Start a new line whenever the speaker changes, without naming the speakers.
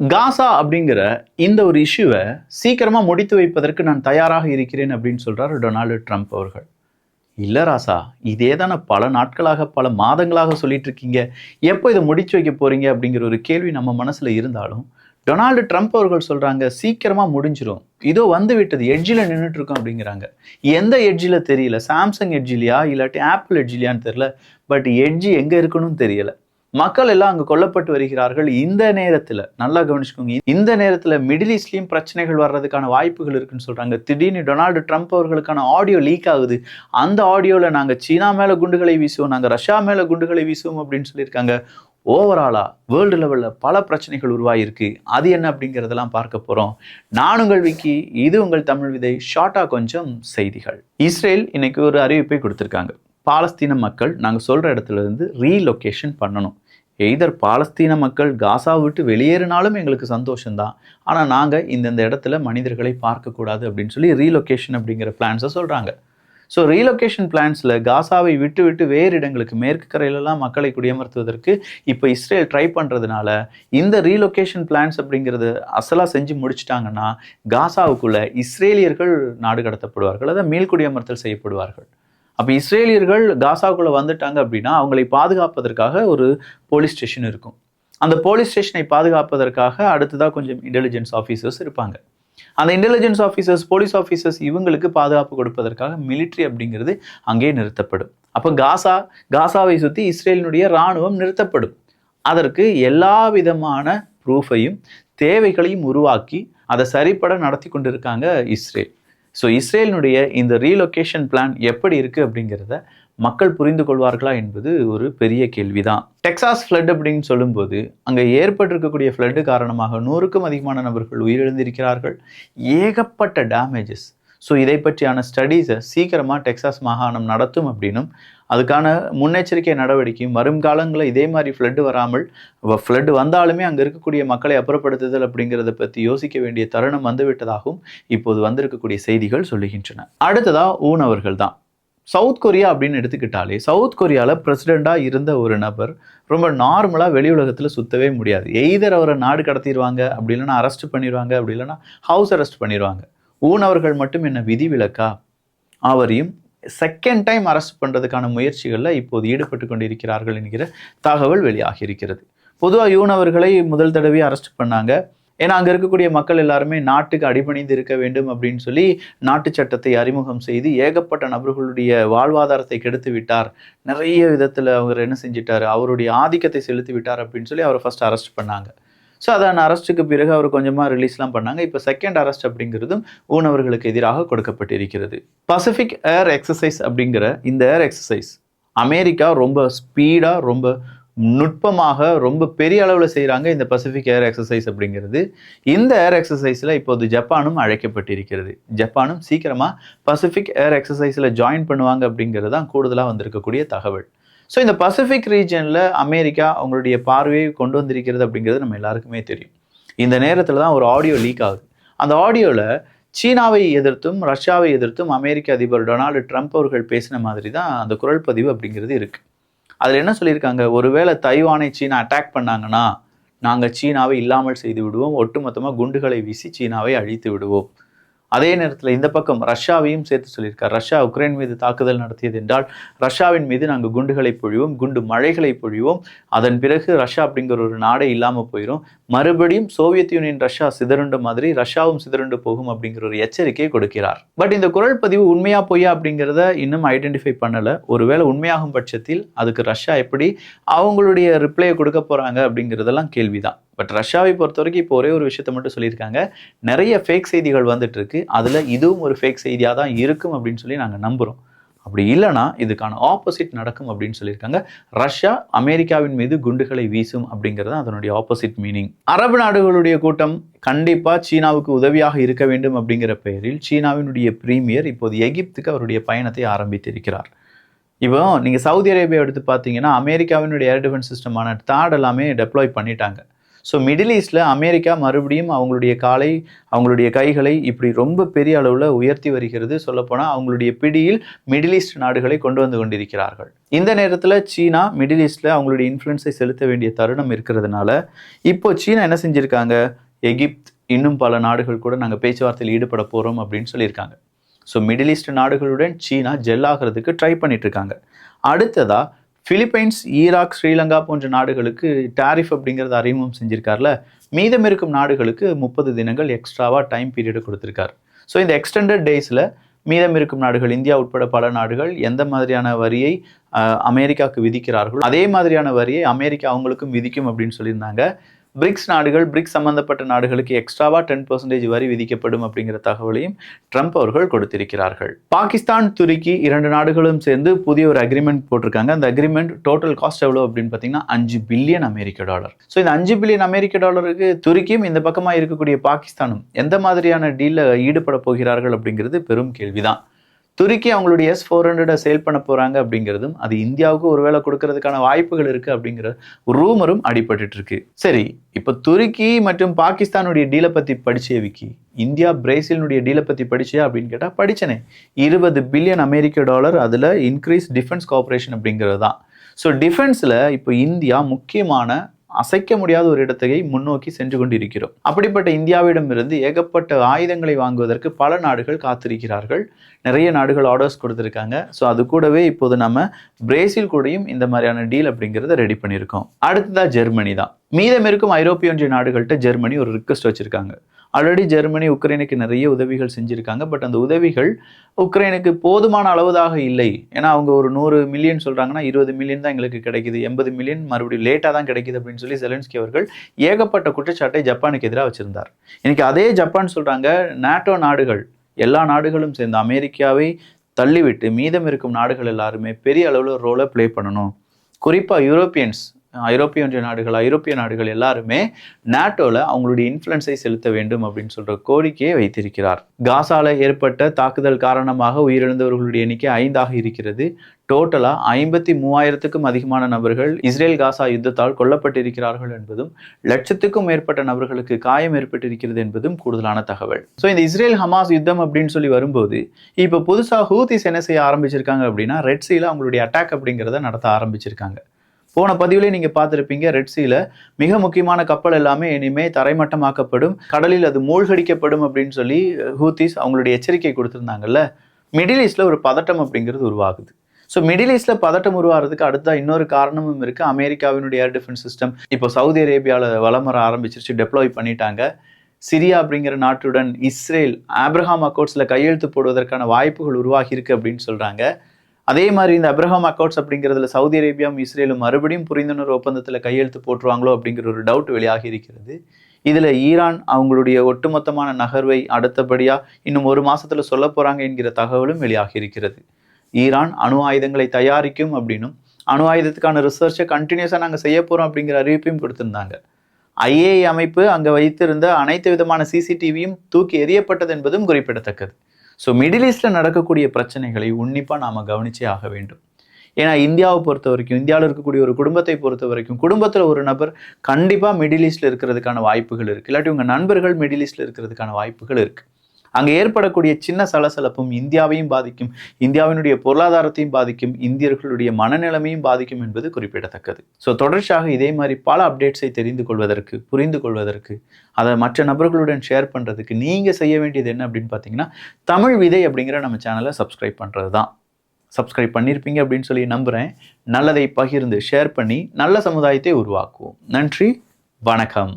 காசா அப்படிங்கிற இந்த ஒரு இஷ்யூவை சீக்கிரமாக முடித்து வைப்பதற்கு நான் தயாராக இருக்கிறேன் அப்படின்னு சொல்கிறார் டொனால்டு ட்ரம்ப் அவர்கள். இல்லை ராசா இதே தானே பல நாட்களாக பல மாதங்களாக சொல்லிட்டு இருக்கீங்க. எப்போ இதை முடிச்சு வைக்க போகிறீங்க அப்படிங்கிற ஒரு கேள்வி நம்ம மனசில் இருந்தாலும் டொனால்டு ட்ரம்ப் அவர்கள் சொல்கிறாங்க சீக்கிரமாக முடிஞ்சிடும் இதோ வந்து விட்டது எட்ஜில் நின்றுட்டு இருக்கோம் அப்படிங்கிறாங்க. எந்த எட்ஜில் தெரியல சாம்சங் எட்ஜிலியா இல்லாட்டி ஆப்பிள் எட்ஜிலியான்னு தெரியல பட் எட்ஜி எங்கே இருக்குன்னு தெரியலை. மக்கள் எல்லாம் அங்கு கொல்லப்பட்டு வருகிறார்கள். இந்த நேரத்துல நல்லா கவனிச்சுக்கோங்க. இந்த நேரத்துல மிடில் ஈஸ்ட்லயும் பிரச்சனைகள் வர்றதுக்கான வாய்ப்புகள் இருக்குன்னு சொல்றாங்க. திடீர்னு டொனால்டு ட்ரம்ப் அவர்களுக்கான ஆடியோ லீக் ஆகுது. அந்த ஆடியோல நாங்க சீனா மேல குண்டுகளை வீசுவோம் நாங்க ரஷ்யா மேல குண்டுகளை வீசுவோம் அப்படின்னு சொல்லியிருக்காங்க. ஓவராலா வேர்ல்டு லெவல்ல பல பிரச்சனைகள் உருவாயிருக்கு. அது என்ன அப்படிங்கிறதெல்லாம் பார்க்க போறோம். நான் உங்கள் விக்கி இது உங்கள் தமிழ் விதை. ஷார்ட்டா கொஞ்சம் செய்திகள். இஸ்ரேல் இன்னைக்கு ஒரு அறிவிப்பை கொடுத்திருக்காங்க. பாலஸ்தீன மக்கள் நாங்கள் சொல்ற இடத்துல இருந்து ரீலொகேஷன் பண்ணணும். எய்தர் பாலஸ்தீன மக்கள் காசா விட்டு வெளியேறினாலும் எங்களுக்கு சந்தோஷம்தான். ஆனால் நாங்கள் இந்தந்த இடத்துல மனிதர்களை பார்க்கக்கூடாது அப்படின்னு சொல்லி ரீலொகேஷன் அப்படிங்கிற பிளான்ஸை சொல்கிறாங்க ஸோ ரீலொகேஷன் பிளான்ஸில் காசாவை விட்டு விட்டு வேறு இடங்களுக்கு மேற்கு கரையிலலாம் மக்களை குடியமர்த்துவதற்கு இப்போ இஸ்ரேல் ட்ரை பண்ணுறதுனால இந்த ரீலொகேஷன் பிளான்ஸ் அப்படிங்கிறது அசலாக செஞ்சு முடிச்சிட்டாங்கன்னா காசாவுக்குள்ளே இஸ்ரேலியர்கள் நாடு கடத்தப்படுவார்கள் அதாவது மீள்குடியமர்த்தல் செய்யப்படுவார்கள். அப்போ இஸ்ரேலியர்கள் காசாக்குள்ளே வந்துட்டாங்க அப்படின்னா அவங்களை பாதுகாப்பதற்காக ஒரு போலீஸ் ஸ்டேஷன் இருக்கும். அந்த போலீஸ் ஸ்டேஷனை பாதுகாப்பதற்காக அடுத்ததாக கொஞ்சம் இன்டெலிஜென்ஸ் ஆஃபீஸர்ஸ் இருப்பாங்க. அந்த இன்டெலிஜென்ஸ் ஆஃபீஸர்ஸ் போலீஸ் ஆஃபீஸர்ஸ் இவங்களுக்கு பாதுகாப்பு கொடுப்பதற்காக மிலிட்ரி அப்படிங்கிறது அங்கே நிறுத்தப்படும். அப்போ காசா காசாவை சுற்றி இஸ்ரேலினுடைய இராணுவம் நிறுத்தப்படும். அதற்கு எல்லா விதமான ப்ரூஃபையும் தேவைகளையும் உருவாக்கி அதை சரிப்பட நடத்தி கொண்டிருக்காங்க இஸ்ரேல். ஸோ இஸ்ரேலினுடைய இந்த ரீலொகேஷன் பிளான் எப்படி இருக்குது அப்படிங்கிறத மக்கள் புரிந்து கொள்வார்களா என்பது ஒரு பெரிய கேள்விதான். டெக்சாஸ் ஃப்ளட் அப்படின்னு சொல்லும்போது அங்கே ஏற்பட்டிருக்கக்கூடிய ஃப்ளட்டு காரணமாக நூறுக்கும் அதிகமான நபர்கள் உயிரிழந்திருக்கிறார்கள். ஏகப்பட்ட டேமேஜஸ் ஸோ இதை பற்றியான ஸ்டடீஸை சீக்கிரமாக டெக்சாஸ் மாகாணம் நடத்தும் அப்படின்னும் அதுக்கான முன்னெச்சரிக்கை நடவடிக்கையும் வரும் காலங்களில் இதே மாதிரி ஃப்ளட்டு வராமல் ஃப்ளட் வந்தாலுமே அங்கே இருக்கக்கூடிய மக்களை அப்புறப்படுத்துதல் அப்படிங்கிறத பற்றி யோசிக்க வேண்டிய தருணம் வந்துவிட்டதாகவும் இப்போது வந்திருக்கக்கூடிய செய்திகள் சொல்லுகின்றன. அடுத்ததாக ஊனவர்கள் தான். சவுத் கொரியா அப்படின்னு எடுத்துக்கிட்டாலே சவுத் கொரியாவில் பிரசிடெண்ட்டாக இருந்த ஒரு நபர் ரொம்ப நார்மலாக வெளி உலகத்தில் சுத்தவே முடியாது. எய்தர் அவரை நாடு கடத்திடுவாங்க அப்படி இல்லைன்னா அரெஸ்ட் பண்ணிடுவாங்க அப்படி இல்லைன்னா ஹவுஸ் அரெஸ்ட் பண்ணிடுவாங்க. ஊனவர்கள் மட்டும் என்ன விதி விலக்கா அவரையும் செகண்ட் டைம் அரெஸ்ட் பண்ணுறதுக்கான முயற்சிகளில் இப்போது ஈடுபட்டு கொண்டிருக்கிறார்கள் என்கிற தகவல் வெளியாகி இருக்கிறது. பொதுவாக யூனவர்களை முதல் தடவை அரெஸ்ட் பண்ணாங்க. ஏன்னா அங்கே இருக்கக்கூடிய மக்கள் எல்லாருமே நாட்டுக்கு அடிபணிந்து இருக்க வேண்டும் அப்படின்னு சொல்லி நாட்டு சட்டத்தை அறிமுகம் செய்து ஏகப்பட்ட நபர்களுடைய வாழ்வாதாரத்தை கெடுத்து விட்டார். நிறைய விதத்தில் அவர் என்ன செஞ்சிட்டார்? அவருடைய ஆதிக்கத்தை செலுத்தி விட்டார் அப்படின்னு சொல்லி அவரை ஃபர்ஸ்ட் அரெஸ்ட் பண்ணாங்க. ஸோ அதான் அரெஸ்ட்டுக்கு பிறகு அவர் கொஞ்சமாக ரிலீஸ்லாம் பண்ணாங்க. இப்போ செகண்ட் அரெஸ்ட் அப்படிங்கிறதும் ஊனவர்களுக்கு எதிராக கொடுக்கப்பட்டிருக்கிறது. பசிபிக் ஏர் எக்ஸசைஸ் அப்படிங்கிற இந்த ஏர் எக்ஸசைஸ் அமெரிக்கா ரொம்ப ஸ்பீடாக ரொம்ப நுட்பமாக ரொம்ப பெரிய அளவில் செய்கிறாங்க இந்த பசிபிக் ஏர் எக்ஸசைஸ் அப்படிங்கிறது. இந்த ஏர் எக்ஸசைஸில் இப்போது ஜப்பானும் அழைக்கப்பட்டிருக்கிறது. ஜப்பானும் சீக்கிரமாக பசிபிக் ஏர் எக்ஸசைஸில் ஜாயின் பண்ணுவாங்க அப்படிங்கிறது தான் கூடுதலாக வந்திருக்கக்கூடிய தகவல். ஸோ இந்த பசிபிக் ரீஜனில் அமெரிக்கா அவங்களுடைய பார்வையை கொண்டு வந்திருக்கிறது அப்படிங்கிறது நம்ம எல்லாருக்குமே தெரியும். இந்த நேரத்தில் தான் ஒரு ஆடியோ லீக் ஆகுது. அந்த ஆடியோவில் சீனாவை எதிர்த்தும் ரஷ்யாவை எதிர்த்தும் அமெரிக்க அதிபர் டொனால்டு ட்ரம்ப் அவர்கள் பேசின மாதிரி தான் அந்த குரல் பதிவு அப்படிங்கிறது இருக்குது அதில் என்ன சொல்லியிருக்காங்க? ஒருவேளை தைவானை சீனா அட்டாக் பண்ணாங்கன்னா நாங்கள் சீனாவை இல்லாமல் செய்து விடுவோம். ஒட்டுமொத்தமாக குண்டுகளை வீசி சீனாவை அழித்து விடுவோம். அதே நேரத்தில் இந்த பக்கம் ரஷ்யாவையும் சேர்த்து சொல்லியிருக்கார். ரஷ்யா உக்ரைன் மீது தாக்குதல் நடத்தியது என்றால் ரஷ்யாவின் மீது நாங்கள் குண்டுகளை பொழிவோம் குண்டு மழைகளை பொழிவோம். அதன் பிறகு ரஷ்யா அப்படிங்கிற ஒரு நாடே இல்லாமல் போயிடும் மறுபடியும் சோவியத் யூனியன் ரஷ்யா சிதறுண்ட மாதிரி ரஷ்யாவும் சிதறுண்டு போகும் அப்படிங்கிற ஒரு எச்சரிக்கையை கொடுக்கிறார். பட் இந்த குரல் பதிவு உண்மையா பொய்யா அப்படிங்கிறத இன்னும் ஐடென்டிஃபை பண்ணலை. ஒருவேளை உண்மையாகும் பட்சத்தில் அதுக்கு ரஷ்யா எப்படி அவங்களுடைய ரிப்ளையை கொடுக்க போகிறாங்க அப்படிங்கிறதெல்லாம் கேள்விதான். பட் ரஷ்யாவை பொறுத்த வரைக்கும் இப்போ ஒரே ஒரு விஷயத்த மட்டும் சொல்லியிருக்காங்க. நிறைய ஃபேக் செய்திகள் வந்துட்டு இருக்கு அதில் இதுவும் ஒரு ஃபேக் செய்தியாக தான் இருக்கும் அப்படின்னு சொல்லி நாங்கள் நம்புகிறோம் அப்படி இல்லைனா இதுக்கான ஆப்போசிட் நடக்கும் அப்படின்னு சொல்லியிருக்காங்க. ரஷ்யா அமெரிக்காவின் மீது குண்டுகளை வீசும் அப்படிங்கிறது அதனுடைய ஆப்போசிட் மீனிங் அரபு நாடுகளுடைய கூட்டம் கண்டிப்பாக சீனாவுக்கு உதவியாக இருக்க வேண்டும் அப்படிங்கிற பெயரில் சீனாவினுடைய பிரீமியர் இப்போது எகிப்துக்கு அவருடைய பயணத்தை ஆரம்பித்திருக்கிறார். இப்போ நீங்கள் சவுதி அரேபியா எடுத்து பார்த்தீங்கன்னா அமெரிக்காவினுடைய ஏர் டிஃபென்ஸ் சிஸ்டமான தாட் எல்லாமே டெப்ளாய் பண்ணிட்டாங்க. ஸோ மிடில் ஈஸ்டில் அமெரிக்கா மறுபடியும் அவங்களுடைய காலை அவங்களுடைய கைகளை இப்படி ரொம்ப பெரிய அளவில் உயர்த்தி வருகிறது. சொல்லப்போனால் அவங்களுடைய பிடியில் மிடில் ஈஸ்ட் நாடுகளை கொண்டு வந்து கொண்டிருக்கிறார்கள். இந்த நேரத்தில் சீனா மிடில் ஈஸ்டில் அவங்களுடைய இன்ஃப்ளூயன்ஸை செலுத்த வேண்டிய தருணம் இருக்கிறதுனால இப்போ சீனா என்ன செஞ்சுருக்காங்க? எகிப்த் இன்னும் பல நாடுகள் கூட நாங்கள் பேச்சுவார்த்தையில் ஈடுபட போகிறோம் அப்படின்னு சொல்லியிருக்காங்க. ஸோ மிடில் ஈஸ்ட் நாடுகளுடன் சீனா ஜெல் ஆகிறதுக்கு ட்ரை பண்ணிட்டு இருக்காங்க. அடுத்ததாக பிலிப்பைன்ஸ் ஈராக் ஸ்ரீலங்கா போன்ற நாடுகளுக்கு டாரிஃப் அப்படிங்கிறத அறிமுகம் செஞ்சுருக்கார்ல. மீதம் இருக்கும் நாடுகளுக்கு முப்பது தினங்கள் எக்ஸ்ட்ராவாக டைம் பீரியட் கொடுத்துருக்காரு. ஸோ இந்த எக்ஸ்டெண்டட் டேஸில் மீதம் இருக்கும் நாடுகள் இந்தியா உட்பட பல நாடுகள் எந்த மாதிரியான வரியை அமெரிக்காவுக்கு விதிக்கிறார்களோ அதே மாதிரியான வரியை அமெரிக்கா அவங்களுக்கும் விதிக்கும் அப்படின்னு சொல்லியிருந்தாங்க. பிரிக்ஸ் நாடுகள் பிரிக்ஸ் சம்பந்தப்பட்ட நாடுகளுக்கு எக்ஸ்ட்ராவா டென் பர்சன்டேஜ் வரி விதிக்கப்படும் அப்படிங்கிற தகவலையும் ட்ரம்ப் அவர்கள் கொடுத்திருக்கிறார்கள். பாகிஸ்தான் துருக்கி இரண்டு நாடுகளும் சேர்ந்து புதிய ஒரு அக்ரிமெண்ட் போட்டிருக்காங்க. அந்த அக்ரிமெண்ட் டோட்டல் காஸ்ட் எவ்வளோ அப்படின்னு பார்த்தீங்கன்னா அஞ்சு பில்லியன் அமெரிக்க டாலர் ஸோ இந்த அஞ்சு பில்லியன் அமெரிக்க டாலருக்கு துருக்கியும் இந்த பக்கமாக இருக்கக்கூடிய பாகிஸ்தானும் எந்த மாதிரியான டீலில் ஈடுபட போகிறார்கள் அப்படிங்கிறது பெரும் கேள்விதான். துருக்கி அவங்களுடைய எஸ் ஃபோர் ஹண்ட்ரடை சேல் பண்ண போகிறாங்க அப்படிங்கிறதும் அது இந்தியாவுக்கு ஒருவேளை கொடுக்கறதுக்கான வாய்ப்புகள் இருக்குது அப்படிங்கிற ரூமரும் அடிபட்டு இருக்கு சரி இப்போ துருக்கி மற்றும் பாகிஸ்தானுடைய டீலை பற்றி படிச்சே விக்கி. இந்தியா பிரேசிலினுடைய டீலை பற்றி படிச்சியா அப்படின்னு கேட்டால் படித்தனே இருபது பில்லியன் அமெரிக்க டாலர் அதில் இன்க்ரீஸ் டிஃபென்ஸ் கார்பரேஷன் அப்படிங்கிறது தான். ஸோ டிஃபென்ஸில் இப்போ இந்தியா முக்கியமான அசைக்க முடியாத ஒரு இடத்தை முன்னோக்கி சென்று கொண்டிருக்கிறோம். அப்படிப்பட்ட இந்தியாவிடமிருந்து ஏகப்பட்ட ஆயுதங்களை வாங்குவதற்கு பல நாடுகள் காத்திருக்கிறார்கள். நிறைய நாடுகள் ஆர்டர்ஸ் கொடுத்துருக்காங்க. ஸோ அது கூடவே இப்போது நம்ம பிரேசில் கூடயும் இந்த மாதிரியான டீல் அப்படிங்கிறத ரெடி பண்ணியிருக்கோம். அடுத்ததா ஜெர்மனி தான் மீதம் இருக்கும் ஐரோப்பிய ஒன்றிய நாடுகள்கிட்ட ஜெர்மனி ஒரு ரிக்வஸ்ட் வச்சிருக்காங்க. ஆல்ரெடி ஜெர்மனி உக்ரைனுக்கு நிறைய உதவிகள் செஞ்சுருக்காங்க. பட் அந்த உதவிகள் உக்ரைனுக்கு போதுமான அளவுதாக இல்லை. ஏன்னா அவங்க ஒரு நூறு மில்லியன் சொல்கிறாங்கன்னா இருபது மில்லியன் தான் எங்களுக்கு கிடைக்குது. எண்பது மில்லியன் மறுபடியும் லேட்டாக தான் கிடைக்குது அப்படின்னு சொல்லி செலன்ஸ்கி அவர்கள் ஏகப்பட்ட குற்றச்சாட்டை ஜப்பானுக்கு எதிராக வச்சுருந்தார். இன்றைக்கி அதே ஜப்பான் சொல்கிறாங்க நாட்டோ நாடுகள் எல்லா நாடுகளும் சேர்ந்து அமெரிக்காவை தள்ளிவிட்டு மீதம் இருக்கும் நாடுகள் எல்லாருமே பெரிய அளவில் ரோலை ப்ளே பண்ணணும். குறிப்பாக யூரோப்பியன்ஸ் ஐரோப்பிய ஒன்றிய நாடுகள் ஐரோப்பிய நாடுகள் எல்லாருமே நாட்டோவில் அவங்களுடைய இன்ஃப்ளூயன்ஸை செலுத்த வேண்டும் அப்படின்னு சொல்கிற கோரிக்கையை வைத்திருக்கிறார். காசால ஏற்பட்ட தாக்குதல் காரணமாக உயிரிழந்தவர்களுடைய எண்ணிக்கை ஐந்தாக இருக்கிறது. டோட்டலாக ஐம்பத்தி மூவாயிரத்துக்கும் அதிகமான நபர்கள் இஸ்ரேல் காசா யுத்தத்தால் கொல்லப்பட்டிருக்கிறார்கள் என்பதும் லட்சத்துக்கும் மேற்பட்ட நபர்களுக்கு காயம் ஏற்பட்டிருக்கிறது என்பதும் கூடுதலான தகவல். ஸோ இந்த இஸ்ரேல் ஹமாஸ் யுத்தம் அப்படின்னு சொல்லி வரும்போது இப்போ புதுசாக ஹூத்திஸ் என்ன செய்ய ஆரம்பிச்சிருக்காங்க அப்படின்னா ரெட் சீல அவங்களுடைய அட்டாக் அப்படிங்கிறத நடத்த ஆரம்பிச்சிருக்காங்க. போன பதிவுலேயே நீங்கள் பார்த்துருப்பீங்க ரெட்ஸியில் மிக முக்கியமான கப்பல் எல்லாமே இனிமே தரைமட்டமாக்கப்படும். கடலில் அது மூழ்கடிக்கப்படும் அப்படின்னு சொல்லி ஹூத்திஸ் அவங்களுடைய எச்சரிக்கை கொடுத்துருந்தாங்கல்ல? மிடில் ஈஸ்டில் ஒரு பதட்டம் அப்படிங்கிறது உருவாகுது. ஸோ மிடில் ஈஸ்ட்ல பதட்டம் உருவாகிறதுக்கு அடுத்தா இன்னொரு காரணமும் இருக்குது அமெரிக்காவினுடைய ஏர் டிஃபென்ஸ் சிஸ்டம் இப்போ சவுதி அரேபியாவில் வலம் வர ஆரம்பிச்சிருச்சு டெப்ளாய் பண்ணிட்டாங்க. சிரியா அப்படிங்கிற நாட்டுடன் இஸ்ரேல் ஆப்ரஹாம் அக்கௌண்ட்ஸில் கையெழுத்து போடுவதற்கான வாய்ப்புகள் உருவாகியிருக்கு அப்படின்னு சொல்கிறாங்க அதே மாதிரி இந்த அப்ரஹாம் அக்கௌண்ட்ஸ் அப்படிங்கிறதுல சவுதி அரேபியாவும் இஸ்ரேலும் மறுபடியும் புரிந்துணர்வு ஒப்பந்தத்தில் கையெழுத்து போட்டுருவாங்களோ அப்படிங்கிற ஒரு டவுட் வெளியாகி இருக்கிறது. இதில் ஈரான் அவங்களுடைய ஒட்டுமொத்தமான நகர்வை அடுத்தபடியாக இன்னும் ஒரு மாதத்தில் சொல்ல போகிறாங்க என்கிற தகவலும் வெளியாகி இருக்கிறது. ஈரான் அணு ஆயுதங்களை தயாரிக்கும் அப்படின்னும் அணு ஆயுதத்துக்கான ரிசர்ச்சை கண்டினியூஸாக நாங்கள் செய்ய போகிறோம் அப்படிங்கிற அறிவிப்பையும் கொடுத்துருந்தாங்க. ஐஏஐ அமைப்பு அங்கே வைத்திருந்த அனைத்து விதமான சிசிடிவியும் தூக்கி எறியப்பட்டது என்பதும் குறிப்பிடத்தக்கது. ஸோ மிடில் ஈஸ்டில் நடக்கக்கூடிய பிரச்சனைகளை உன்னிப்பாக நாம் கவனிச்சே ஆக வேண்டும். ஏன்னா இந்தியாவை பொறுத்த வரைக்கும் இந்தியாவில் இருக்கக்கூடிய ஒரு குடும்பத்தை பொறுத்த வரைக்கும் குடும்பத்தில் ஒரு நபர் கண்டிப்பாக மிடில் ஈஸ்டில் இருக்கிறதுக்கான வாய்ப்புகள் இருக்குது இல்லாட்டி உங்கள் நண்பர்கள் மிடில் ஈஸ்டில் இருக்கிறதுக்கான வாய்ப்புகள் இருக்குது அங்கே ஏற்படக்கூடிய சின்ன சலசலப்பும் இந்தியாவையும் பாதிக்கும் இந்தியாவினுடைய பொருளாதாரத்தையும் பாதிக்கும் இந்தியர்களுடைய மனநிலைமையும் பாதிக்கும் என்பது குறிப்பிடத்தக்கது. ஸோ தொடர்ச்சியாக இதே மாதிரி பல அப்டேட்ஸை தெரிந்து கொள்வதற்கு புரிந்து கொள்வதற்கு அதை மற்ற நபர்களுடன் ஷேர் பண்ணுறதுக்கு நீங்கள் செய்ய வேண்டியது என்ன அப்படின்னு பார்த்தீங்கன்னா தமிழ் விதை அப்படிங்கிற நம்ம சேனலை சப்ஸ்கிரைப் பண்ணுறது தான் சப்ஸ்கிரைப் பண்ணியிருப்பீங்க அப்படின்னு சொல்லி நம்புகிறேன் நல்லதை பகிர்ந்து ஷேர் பண்ணி நல்ல சமுதாயத்தை உருவாக்குவோம். நன்றி வணக்கம்.